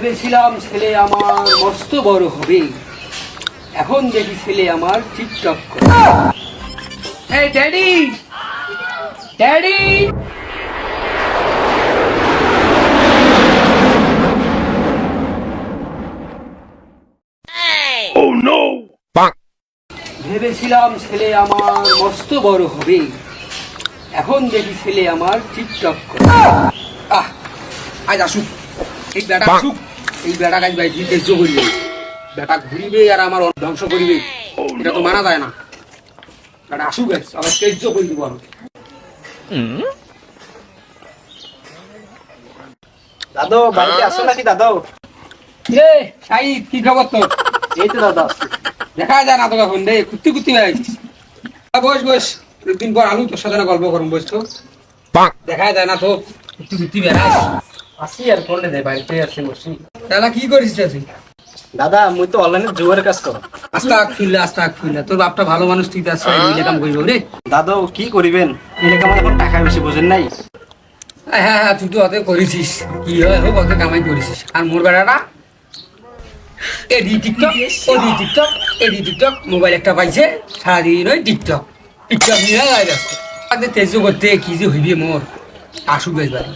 ভেবেছিলাম ছেলে আমার মস্ত বড় হবে। এখন দেখি ছেলে আমার টিকটক করে। এই ড্যাডি! ড্যাডি! ভেবেছিলাম ছেলে আমার মস্ত বড় হবে। এখন দেখি ছেলে আমার টিকটক করে। আহ! আজ আসুক। এই বেটা আসুক। এই বেটা কাজ ভাই জো করিবে। বেটা ঘুরিবে আর আমার ধ্বংস করিবে। এটা তো মানা যায় না। বেটা আসুক আবার করে দিব আমি। দাদু বাড়িতে আসো নাকি দাদু? রে সাইদ কি খবর তোর? এই তো দাদা দেখা যায় না তোকে এখন রে কুত্তি কুত্তি ভাই। বস বস। একদিন পর আলু তোর সাথে গল্প করুন বস তো। দেখা যায় না তো কুত্তি কুত্তি আসি আর বাড়িতে আসি বসি। দাদা কি করিস তুই? দাদা মুই তো অনলাইনে জুয়ার কাজ করো। আস্তা খুললে আস্তা খুললে তোর বাপটা ভালো মানুষ তুই তার সাথে মিলে কাম করিব রে। দাদু কি করিবেন? এলাকা আমার এখন টাকা বেশি বোঝেন নাই। হ্যাঁ হ্যাঁ হ্যাঁ, তুই তো অত করেছিস কি হয় হোক অত কামাই করেছিস আর মোর বেড়াটা? এডি টিকটক ওডি টিকটক এডি টিকটক মোবাইল একটা পাইছে সারাদিন ওই টিকটক। টিকটক নিয়ে ব্যস্ত। আজ তেজ করতে কি যে হইবে মোর? আসুক বেশ বাড়ি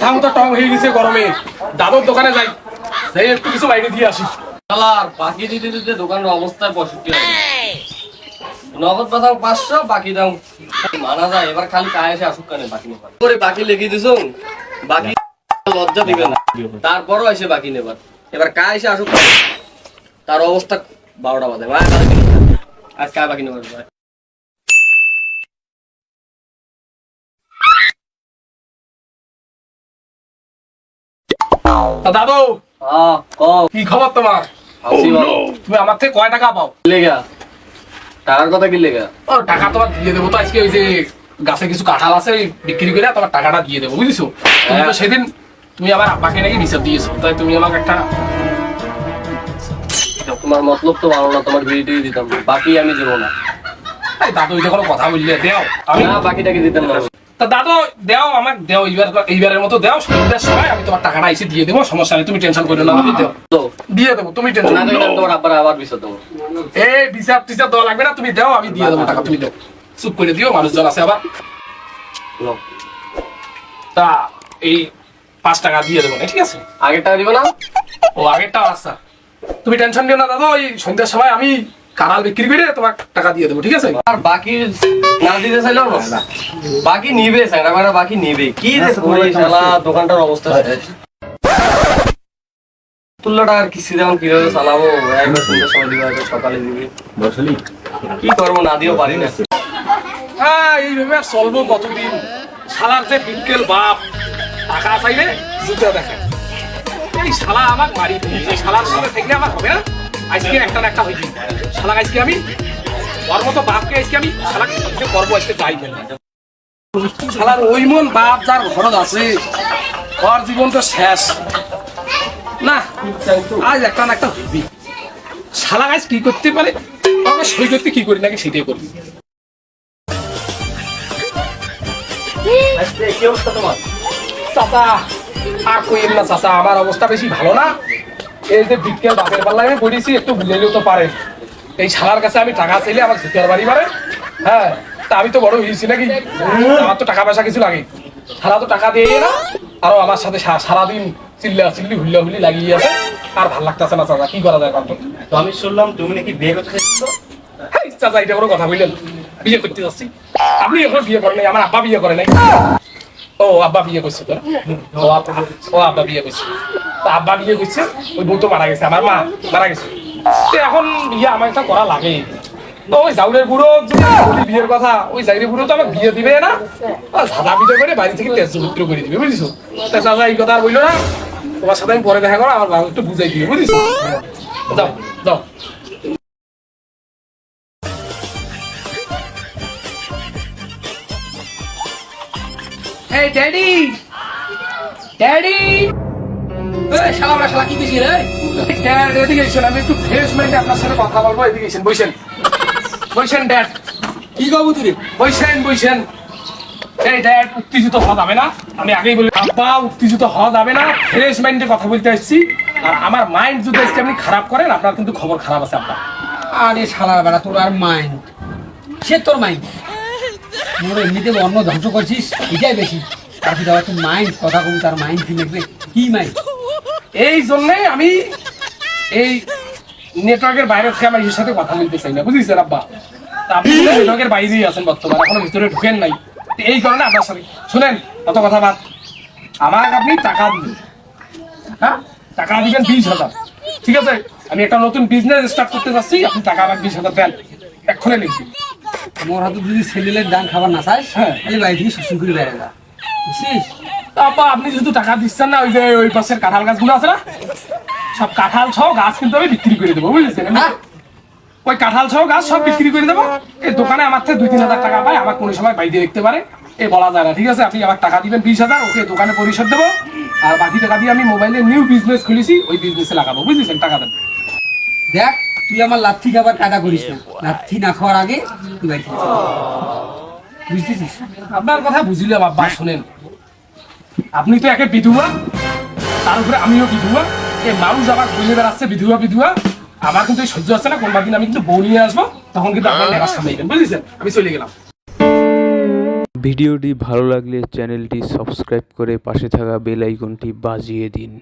মাথা মতো টং হয়ে গেছে গরমে। দাদুর দোকানে যাই। যাই একটু কিছু বাইরে দিয়ে আসি। শালার, বাকি দিতে দিতে দোকানের অবস্থায় পঁয়ষট্টি নগদ বাদাম পাঁচশো, বাকি দাম মানা যায়, এবার খালি কায় এসে আসুক কানে বাকি নেবার? করে বাকি লিখে দিছ বাকি লজ্জা দিবে না। তারপরও এসে বাকি নেবার। এবার কায় এসে আসুক। তার অবস্থা বারোটা বাজে? আজ কায় বাকি নেবার? দাদু। কি খবর তোমার? তুমি আমার থেকে কয় টাকা পাও? লেগা টাকার কথা কি লেগা ও টাকা তোমার দিয়ে দেবো তো আজকে ওই যে গাছে কিছু কাঁঠাল আছে বিক্রি করে তোমার টাকাটা দিয়ে দেবো বুঝছ? তুমি তো হ্যাঁ। সেদিন তুমি আবার আব্বাকে নাকি হিসাব দিয়েছ তাই তুমি আমাকে একটা তোমার মতলব তো ভালো না তোমার বিড়িটি দিতাম। বাকি আমি দেবো না। এই দাদু এটা কোনো কথা বললে দেও। আমি না বাকিটাকে দিতাম না। তা দাদু দেও আমাকে দেও এইবার এইবারের মতো দেও সন্ধ্যার সময় আমি তোমার টাকাটা এসে দিয়ে দেবো সমস্যা নেই তুমি টেনশন করো না আমি দেও। দিয়ে দেবো তুমি টেনশন না তোমার আব্বার আবার বিষয় দেবো। এই বিচার টিচার দেওয়া লাগবে না তুমি দাও আমি দিয়ে দেবো টাকা তুমি দাও। চুপ করে দিও মানুষজন আছে আবার। তা এই পাঁচ টাকা দিয়ে দেবো না ঠিক আছে? আগের টাকা দিবে না? ও আগেরটা আচ্ছা তুমি টেনশন নিও না দাদা ওই সন্ধ্যার সময় আমি কাঁড়াল বিক্রি করে তোমার টাকা দিয়ে দেবো ঠিক আছে? আর বাকি না দিতে চাইলেও না বাকি নিবে স্যাংরা ম্যাংরা বাকি নিবে। কি রে শালা দোকানটার অবস্থা। শেষ। আর কিস্তি দেওয়া কীভাবে চালাবো? একবার সন্ধ্যার সময় দিবে একবার সকালে দিবে। কি করব না দিয়েও পারি না। হ্যাঁ এইভাবে চলবো কতদিন? শালার যে বিকেল বাপ টাকা চাইলে জুতা দেখায় এই শালা আমার মারি এই শালার সাথে থাকলে আমার হবে না। আজকে একটা না একটা হয়েছে। শালা আজকে আমি ওর মতো বাপকে আজকে আমি শালা করব আজকে চাই ফেললাম শালার ওই মন বাপ যার ঘরত আছে ওর জীবন তো শেষ। না আজ একটা না একটা হইবি। শালা আজ কি করতে পারে? আমাকে সই করতে কি করি নাকি সেটাই করবি। আজকে কি অবস্থা তোমার? চাচা আর কইেন না চাচা আমার অবস্থা বেশি ভালো না। এই যে বিকেল বাপের পাল্লা আমি পড়েছি একটু বুঝাইলেও তো পারে। এই শালার কাছে আমি টাকা চাইলে আমার ঝুঁকার বাড়ি মারে হ্যাঁ তা আমি তো বড় হয়েছি নাকি? আমার তো টাকা পয়সা কিছু লাগে। সারা তো টাকা দিয়ে না আরও আমার সাথে সারাদিন চিল্লা চিল্লি হুল্লা হুল্লি লাগিয়ে আছে। আর ভালো লাগতেছে না চাচা কি করা যায় কত তো আমি শুনলাম তুমি নাকি বিয়ে করতে হ্যাঁ চাচা এটা কোনো কথা বললেন। বিয়ে করতে যাচ্ছি। আপনি এখন বিয়ে করেন নাই আমার আব্বা বিয়ে করে নাই। ও আব্বা বিয়ে করছে তো? ও আব্বা বিয়ে করছে। আব্বা বিয়ে করছে ওই বউ তো মারা গেছে, আমার মা মারা গেছে। তো এখন বিয়ে আমার একটা করা লাগে। তো ওই বিয়ের কথা, ওই দিবে না। কথা না। তোমার সাথে আমি পরে দেখা আমার ড্যাডি ড্যাডি শালা শালা কি কইছি রে? ড্যাড এদিকে এসেছেন আমি একটু ফ্রেশ মাইন্ডে আপনার সাথে কথা বলব এদিকে এসেছেন বসেন। বসেন ড্যাড কি কবু তুই বসেন বসেন। এই দেখ উত্তেজিত হওয়া যাবে না। আমি আগেই বলি আব্বা উত্তেজিত হওয়া যাবে না। ফ্রেশ মাইন্ডে কথা বলতে আসছি। আর আমার মাইন্ড যদি আজকে আপনি খারাপ করেন আপনার কিন্তু খবর খারাপ আছে আপনার আরে শালার বেড়া তোর আর মাইন্ড সে তোর মাইন্ড মোর এমনিতে অন্য ধ্বংস করছিস এটাই বেশি। তারপরে আবার তোর মাইন্ড কথা কবি তার মাইন্ড কি লিখবে? কি মাইন্ড এই জন্যে আমি এই নেটওয়ার্কের বাইরে থেকে আমার সাথে কথা বলতে চাই না বুঝেছেন আব্বা? আপনি নেটওয়ার্কের বাইরেই আছেন বর্তমানে এখনও ভিতরে ঢুকেন নাই। এই কারণে আপনার সাথে শুনেন কত কথা বাদ। আমাকে আপনি টাকা দিবেন। হ্যাঁ? টাকা দিবেন বিশ হাজার। ঠিক আছে? আমি একটা নতুন বিজনেস স্টার্ট করতে যাচ্ছি আপনি টাকা আমাকে বিশ হাজার দেন। এক্ষণে লিখবি মোর হাতে যদি ছেলেলের ডান খাবার না চাস হ্যাঁ। তাহলে বাড়ি থেকে শ্বশুর করে বেড়ে যা। বুঝছিস? তারপর আপনি যেহেতু টাকা দিচ্ছেন না ওই যে ওই পাশের কাঁঠাল গাছগুলো আছে না? সব কাঁঠাল সহ গাছ কিন্তু আমি বিক্রি করে দেবো বুঝেছেন? হ্যাঁ। ওই কাঁঠাল সহ গাছ সব বিক্রি করে দেবো। এই দোকানে আমার থেকে দুই তিন হাজার টাকা পায় আমার কোনো সময় বাইরে দেখতে পারে। এ বলা যায় না ঠিক আছে? আপনি আমার টাকা দিবেন বিশ হাজার ওকে দোকানে পরিশোধ দেবো। আর বাকি টাকা দিয়ে আমি মোবাইলে নিউ বিজনেস খুলেছি ওই বিজনেসে লাগাবো বুঝেছেন? টাকা দেন। দেখ তুই আমার লাথি খাবার কাদা করিস না। লাথি না খাওয়ার আগে তুই বাড়ি। বুঝতেছিস? আপনার কথা বুঝলাম আব্বা শোনেন। আপনি তো একে বিধুয়া। তার উপরে আমিও বিধুয়া। এই মানুষ আবার ঘুরে বেড়াচ্ছে বিধুয়া বিধুয়া। আমার কিন্তু সহ্য হচ্ছে না। কোনবার দিন আমি কিন্তু বউ নিয়ে আসব, তখন কিন্তু আপনার নেওয়ার সামনে বুঝেছেন? আমি চলে গেলাম। ভিডিওটি ভালো লাগলে চ্যানেলটি সাবস্ক্রাইব করে পাশে থাকা বেল আইকনটি বাজিয়ে দিন।